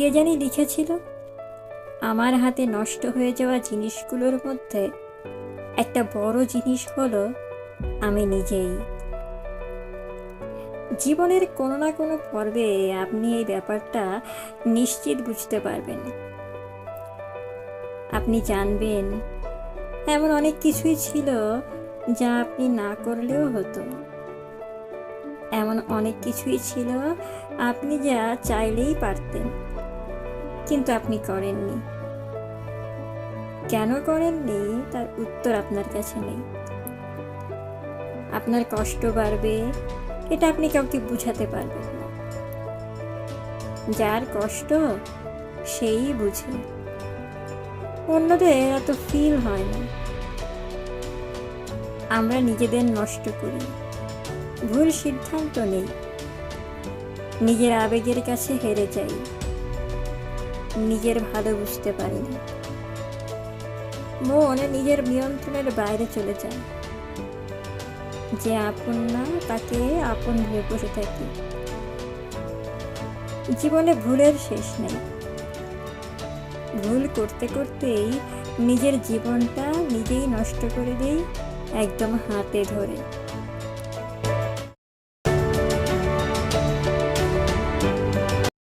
কে জানি লিখেছিল। আমার হাতে নষ্ট হয়ে যাওয়া জিনিসগুলোর মধ্যে একটা বড় জিনিস হলো আমি নিজেই। জীবনের কোনো না কোনো পর্বে আপনি এই ব্যাপারটা নিশ্চিত বুঝতে পারবেন। আপনি জানবেন, এমন অনেক কিছুই ছিল যা আপনি না করলেও হতো। এমন অনেক কিছুই ছিল আপনি যা চাইলেই পারতেন। কিন্তু আপনি করেননি। কেন করেননি? তার উত্তর আপনার কাছে নেই। আপনার কষ্ট বাড়বে, এটা আপনি কাউকে বুঝাতে পারবেন না। যার কষ্ট, সেই বুঝে। অন্যদের এত ফিল হয় না। আমরা নিজেদের নষ্ট করি। ভুল সিদ্ধান্ত নেই। নিজের আবেগের কাছে হেরে যাই। নিজের ভালো বুঝতে পারি না। মন নিজের নিয়ন্ত্রণের বাইরে চলে যায়। যে আপন না, তাকে আপন ভেবে বসে থাকি। জীবনে ভুলের শেষ নেই। ভুল করতে করতেই নিজের জীবনটা নিজেই নষ্ট করে দেই, একদম হাতে ধরে।